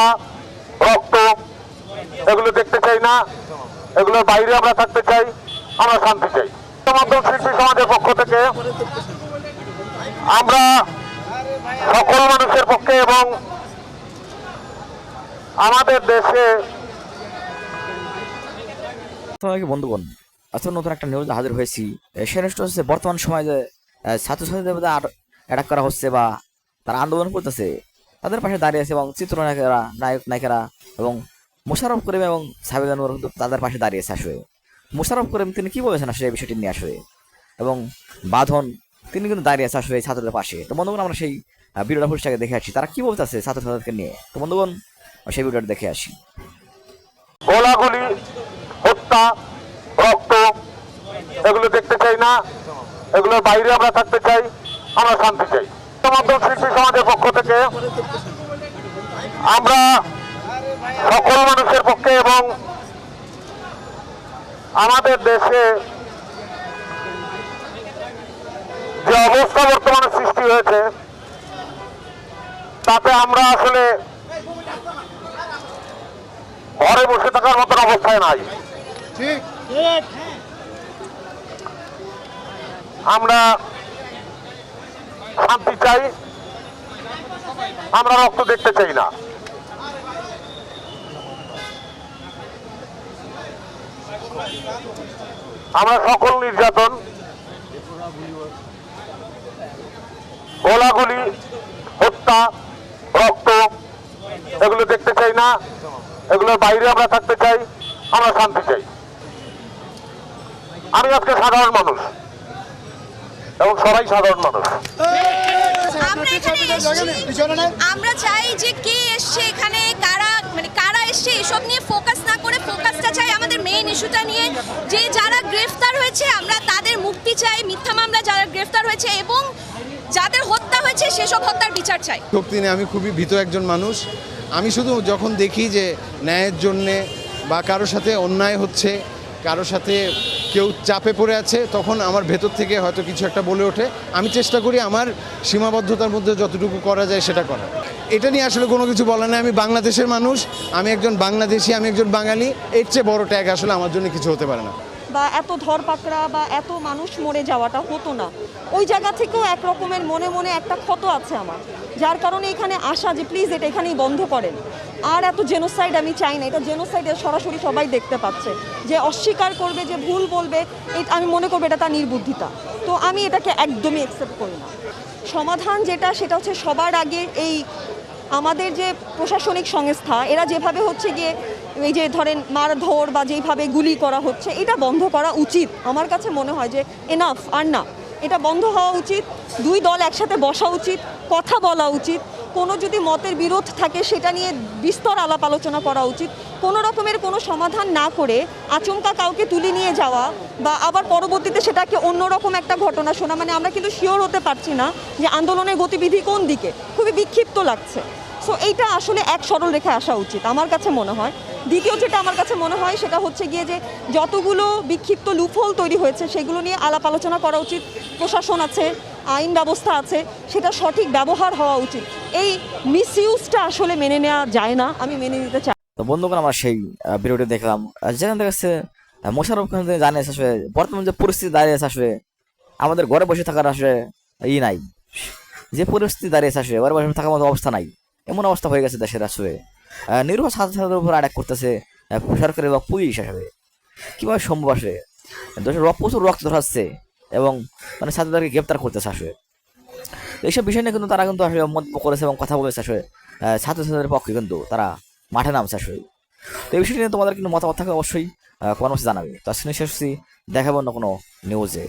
হত্যা রক্ত এগুলো দেখতে চাই না। এগুলোর বাইরে আমরা থাকতে চাই আমরা শান্তি চাই। মাধ্যম শিল্পী সমাজের পক্ষ থেকে আমরা সকল মানুষের পক্ষে এবং আমাদের দেশে বন্ধুগণ আজকে নতুন একটা নিউজ হাজির হয়েছি। এ, সে নিউজটা হচ্ছে বর্তমান সময়ে যে ছাত্রছাত্রীদের মধ্যে অ্যাটাক করা হচ্ছে বা তারা আন্দোলন করতেছে তাদের পাশে দাঁড়িয়ে আছে এবং চিত্রনায়কেরা, নায়ক নায়িকারা এবং মোশারফ করিম এবং সাবিদ আনোয়ার কিন্তু তাদের পাশে দাঁড়িয়েছে আসলে। মোশারফ করিম তিনি কী বলেছেন আসলে এই বিষয়টি নিয়ে আসলে? এবং বাঁধন, তিনি কিন্তু দাঁড়িয়ে আছে আসলে ছাত্রদের পাশে। তো বন্ধুগণ, আমরা সেই ভিডিওটা ফুলটাকে দেখে আসি। তারা কি বলতেছে ছাত্রছাত্রীদেরকে নিয়ে? তো বন্ধুগণ সেই ভিডিওটা দেখে আসি। গোলাগুলি, হত্যা, রক্ত, এগুলো দেখতে চাই না। এগুলোর বাইরে আমরা থাকতে চাই। আমরা শান্তি চাই। মাধ্যম শিল্পী সমাজের পক্ষ থেকে আমরা সকল মানুষের পক্ষে এবং আমাদের দেশে যে অবস্থা বর্তমানে সৃষ্টি হয়েছে তাতে আমরা আসলে ঘরে বসে থাকার মতন অবস্থায় নাই। আমরা শান্তি চাই, আমরা রক্ত দেখতে চাই না। আমরা সকল নির্যাতন, গোলাগুলি, হত্যা, রক্ত, এগুলো দেখতে চাই না, এগুলোর বাইরে আমরা থাকতে চাই, আমরা শান্তি চাই। আমি আজকে সাধারণ মানুষ। এবং সবাই সাধারণ মানুষ। আমরা চাই যে কে এসছে এখানে কারা মানে কারা এসছে এসব নিয়ে ফোকাস না করে ফোকাসটা চাই আমাদের মেইন ইস্যুটা নিয়ে। যে যারা গ্রেফতার হয়েছে আমরা তাদের মুক্তি চাই। মিথ্যা মামলা যারা গ্রেফতার হয়েছে এবং যাদের হত্যা হয়েছে সেসব হত্যার বিচার চাই। শক্তি নিয়ে আমি খুবই ভীত একজন মানুষ। আমি শুধু যখন দেখি যে ন্যায়ের জন্যে বা কারোর সাথে অন্যায় হচ্ছে কারোর সাথে কেউ চাপে পড়ে আছে, তখন আমার ভেতর থেকে হয়তো কিছু একটা বলে ওঠে। আমি চেষ্টা করি আমার সীমাবদ্ধতার মধ্যে যতটুকু করা যায় সেটা করা এটা নিয়ে আসলে কোনো কিছু বলার নেই। আমি বাংলাদেশের মানুষ, আমি একজন বাংলাদেশি, আমি একজন বাঙালি, এর চেয়ে বড় ট্যাগ আসলে আমার জন্য কিছু হতে পারে না। বা এত ধরপাকড়া বা এত মানুষ মরে যাওয়াটা হতো না। ওই জায়গা থেকেও এক রকমের মনে মনে একটা ক্ষত আছে আমার। যার কারণে এখানে আসা যে প্লিজ এটা এখানেই বন্ধ করেন। আর এত জেনোসাইড আমি চাই না। এটা জেনোসাইড সরাসরি সবাই দেখতে পাচ্ছে। যে অস্বীকার করবে, যে ভুল বলবে আমি মনে করব এটা তার নির্বুদ্ধিতা। তো আমি এটাকে একদমই অ্যাকসেপ্ট করি না। সমাধান যেটা, সেটা হচ্ছে সবার আগে এই আমাদের যে প্রশাসনিক সংস্থা, এরা যেভাবে হচ্ছে গিয়ে এই যে ধরেন মারধর বা যেইভাবে গুলি করা হচ্ছে, এটা বন্ধ করা উচিত। আমার কাছে মনে হয় যে এনাফ আর না। এটা বন্ধ হওয়া উচিত। দুই দল একসাথে বসা উচিত, কথা বলা উচিত। কোনো যদি মতের বিরোধ থাকে, সেটা নিয়ে বিস্তর আলাপ আলোচনা করা উচিত। কোনো রকমের কোনো সমাধান না করে আচমকা কাউকে তুলে নিয়ে যাওয়া বা আবার পরবর্তীতে সেটাকে অন্যরকম একটা ঘটনা শোনা মানে আমরা কিন্তু শিওর হতে পারছি না যে আন্দোলনের গতিবিধি কোন দিকে। খুবই বিক্ষিপ্ত লাগছে। সো এইটা আসলে এক সরল রেখে আসা উচিত, আমার কাছে মনে হয়। দ্বিতীয় যেটা আমার কাছে মনে হয়, সেটা হচ্ছে গিয়ে যে যতগুলো বিক্ষিপ্ত লুফল তৈরি হয়েছে, সেগুলো নিয়ে আলাপ আলোচনা করা উচিত। প্রশাসন আছে আইন ব্যবস্থা আছে সেটা সঠিক ব্যবহার হওয়া উচিত। এই মিসইউজটা আসলে মেনে নেওয়া যায় না আমি মেনে নিতে চাই। তো বন্ধুগণ আমরা সেই ভিডিওটি দেখলাম। যেখান থেকে আসছে আহ, মোশাররফ খান থেকে জানিয়ে আসলে বর্তমান যে পরিস্থিতি দাঁড়িয়ে আছে আসলে আমাদের ঘরে বসে থাকার আসলে ই নাই। যে পরিস্থিতি দাঁড়িয়েছে আসলে ঘরে বসে থাকার মতো অবস্থা নাই। এমন অবস্থা হয়ে গেছে দেশের আসলে। আহ, নিরীহ ছাত্র ছাত্রীদের উপর অ্যাটাক করতেছে সরকারি বা পুলিশ আসলে। কীভাবে সম্ভব আসলে? দেশের প্রচুর রক্ত ধরাচ্ছে। এবং মানে ছাত্রদেরকে গ্রেপ্তার করতেছে আসলে। এইসব বিষয় নিয়ে কিন্তু তারা কিন্তু আসলে মন্তব্য করেছে এবং কথা বলেছে আসলে। ছাত্রছাত্রীদের পক্ষে কিন্তু তারা মাঠে নামছে আসলে। তো এই বিষয়টি নিয়ে তোমাদের কিন্তু মতামত থাকে অবশ্যই কোনো জানাবে। তো আজকে শেষ দেখাবো অন্য কোনো নিউজে